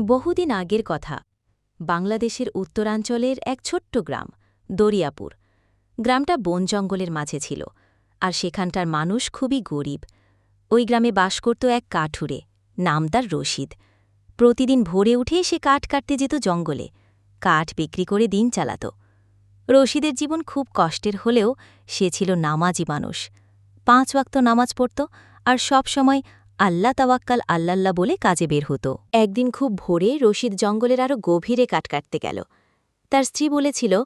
বহুদিন আগের কথা। বাংলাদেশের উত্তরাঞ্চলের এক ছোট্ট গ্রাম, দরিয়াপুর। গ্রামটা বন জঙ্গলের মাঝে ছিল, আর সেখানটার মানুষ খুবই গরিব। ওই গ্রামে বাস করত এক কাঠুরে, নাম তার রশিদ। প্রতিদিন ভোরে উঠে সে কাঠ কাটতে যেত জঙ্গলে, কাঠ বিক্রি করে দিন চালাত। রশিদের জীবন খুব কষ্টের হলেও সে ছিল নামাজি মানুষ। পাঁচ ওয়াক্ত নামাজ পড়ত আর সব সময় আল্লাহ তাওয়াক্কাল আল্লাল্লাহ বলে কাজে বের হতো। একদিন খুব ভোরে রশিদ জঙ্গলের আরও গভীরে কাট কাটতে গেল। তার স্ত্রী বলেছিল,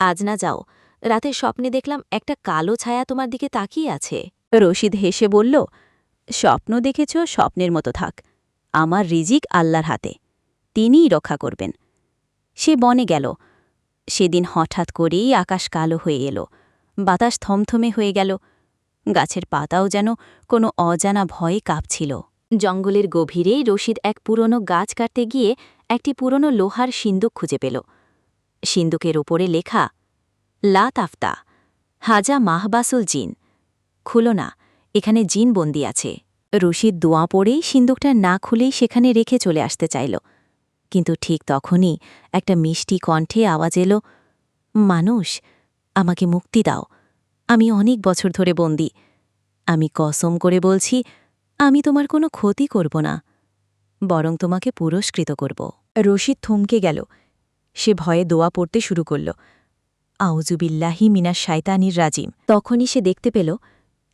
আজ না যাও, রাতে স্বপ্নে দেখলাম একটা কালো ছায়া তোমার দিকে তাকিয়ে আছে। রশিদ হেসে বলল, স্বপ্ন দেখেছ, স্বপ্নের মতো থাক। আমার রিজিক আল্লাহর হাতে, তিনিই রক্ষা করবেন। সে বনে গেল। সেদিন হঠাৎ করেই আকাশ কালো হয়ে এলো। বাতাস থমথমে হয়ে গেল। গাছের পাতাও যেন কোনো অজানা ভয়ে কাঁপছিল। জঙ্গলের গভীরে রশিদ এক পুরনো গাছ কাটতে গিয়ে একটি পুরনো লোহার সিন্দুক খুঁজে পেল। সিন্দুকের ওপরে লেখা লা তাফতা হাজা মাহবাসুল জিন। খুলো না, এখানে জিন বন্দি আছে রশিদ দোয়া পড়েই সিন্দুকটা না খুলেই সেখানে রেখে চলে আসতে চাইল। কিন্তু ঠিক তখনই একটা মিষ্টি কণ্ঠে আওয়াজ এলো, মানুষ, আমাকে মুক্তি দাও। আমি অনেক বছর ধরে বন্দি। আমি কসম করে বলছি, আমি তোমার কোনো ক্ষতি করব না, বরং তোমাকে পুরস্কৃত করব। রশিদ থমকে গেল। সে ভয়ে দোয়া পড়তে শুরু করল। আউজুবিল্লাহি মিনা শায়তানির রাজিম। তখনই সে দেখতে পেল,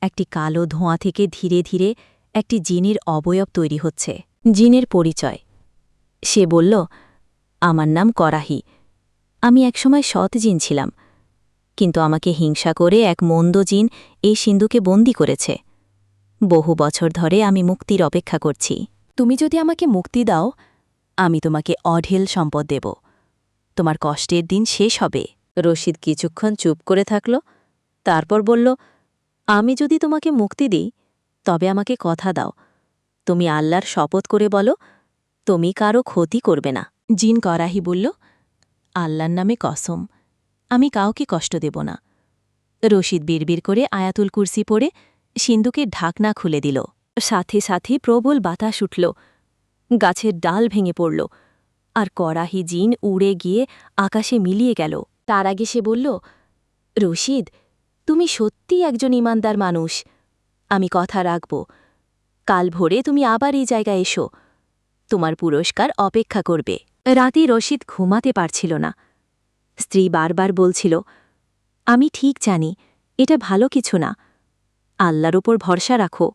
একটি কালো ধোঁয়া থেকে ধীরে ধীরে একটি জিনের অবয়ব তৈরি হচ্ছে। জিনের পরিচয়। সে বলল, আমার নাম করাহি। আমি একসময় সৎ জিন ছিলাম। কিন্তু আমাকে হিংসা করে এক মন্দ জিন এই সিন্ধুকে বন্দি করেছে। বহু বছর ধরে আমি মুক্তির অপেক্ষা করছি। তুমি যদি আমাকে মুক্তি দাও, আমি তোমাকে অঢেল সম্পদ দেব। তোমার কষ্টের দিন শেষ হবে। রশিদ কিছুক্ষণ চুপ করে থাকল, তারপর বলল, আমি যদি তোমাকে মুক্তি দিই, তবে আমাকে কথা দাও। তুমি আল্লাহর শপথ করে বলো, তুমি কারও ক্ষতি করবে না। জিন করাহি বলল, আল্লাহর নামে কসম আমি কাউকে কষ্ট দেব না। রশিদ বিড়বির করে আয়াতুল কুরসি পড়ে সিন্দুকের ঢাকনা খুলে দিল। সাথে সাথে প্রবল বাতাস উঠল। গাছের ডাল ভেঙে পড়ল। আর করাহি জিন উড়ে গিয়ে আকাশে মিলিয়ে গেল। তার আগে সে বলল, রশিদ, তুমি সত্যি একজন ইমানদার মানুষ। আমি কথা রাখব। কাল ভোরে তুমি আবার এই জায়গায় এসো। তোমার পুরস্কার অপেক্ষা করবে। রাতে রশিদ ঘুমাতে পারছিল না। স্ত্রী বারবার বলছিল, আমি ঠিক জানি, এটা ভালো কিছু না। আল্লাহর ওপর ভরসা রাখো,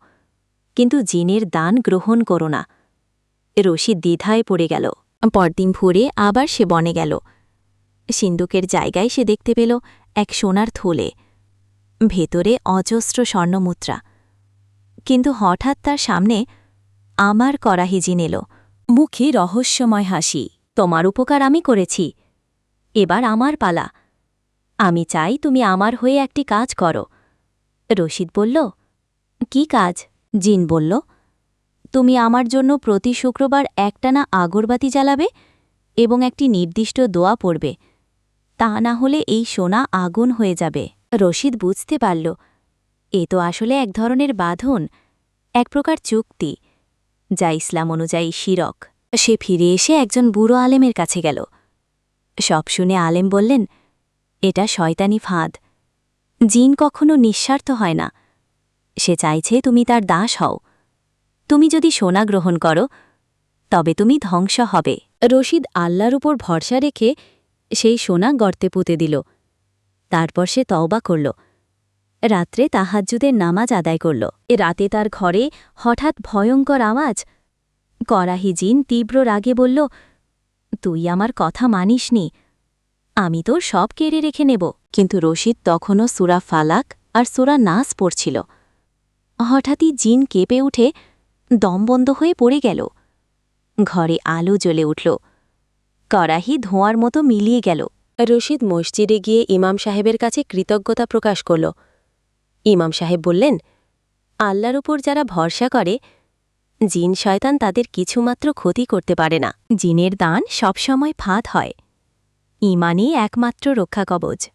কিন্তু জিনের দান গ্রহণ করো না রশিদ দ্বিধায় পড়ে গেল। পরদিন ভোরে আবার সে বনে গেল। সিন্দুকের জায়গায় সে দেখতে পেল এক সোনার থলে, ভেতরে অজস্র স্বর্ণমুদ্রা। কিন্তু হঠাৎ তার সামনে আমার করাহিজিন এলো। মুখে রহস্যময় হাসি, তোমার উপকার আমি করেছি এবার আমার পালা। আমি চাই তুমি আমার হয়ে একটি কাজ করো। রশিদ বলল, কি কাজ? জিন বলল, তুমি আমার জন্য প্রতি শুক্রবার একটানা আগরবাতি জ্বালাবে এবং একটি নির্দিষ্ট দোয়া পড়বে। তা না হলে এই সোনা আগুন হয়ে যাবে। রশিদ বুঝতে পারল, এ তো আসলে এক ধরনের বাঁধন, এক প্রকার চুক্তি, যা ইসলাম অনুযায়ী শিরক। সে ফিরে এসে একজন বুড়ো আলেমের কাছে গেল। সব শুনে আলেম বললেন, এটা শয়তানি ফাঁদ। জিন কখনো নিঃস্বার্থ হয় না। সে চাইছে তুমি তার দাস হও। তুমি যদি সোনা গ্রহণ করো, তবে তুমি ধ্বংস হবে। রশিদ আল্লাহর উপর ভরসা রেখে সেই সোনা গর্তে পুঁতে দিল। তারপর সে তওবা করল। রাত্রে তাহাজ্জুদের নামাজ আদায় করল। রাতে তার ঘরে হঠাৎ ভয়ঙ্কর আওয়াজ। করাহি জিন তীব্র রাগে বলল তুই আমার কথা মানিসনি। আমি তোর সব কেড়ে রেখে নেব। কিন্তু রশিদ তখনও সুরা ফালাক আর সুরা নাস পড়ছিল। হঠাৎই জিন কেঁপে উঠে দমবন্ধ হয়ে পড়ে গেল। ঘরে আলো জ্বলে উঠল। কড়াহি ধোঁয়ার মতো মিলিয়ে গেল। রশিদ মসজিদে গিয়ে ইমাম সাহেবের কাছে কৃতজ্ঞতা প্রকাশ করল। ইমাম সাহেব বললেন, আল্লাহর উপর যারা ভরসা করে জিন শয়তান তাদের কিছুমাত্র ক্ষতি করতে পারে না। জিনের দান সবসময় ফাঁদ হয়। ইমানই একমাত্র রক্ষা কবচ।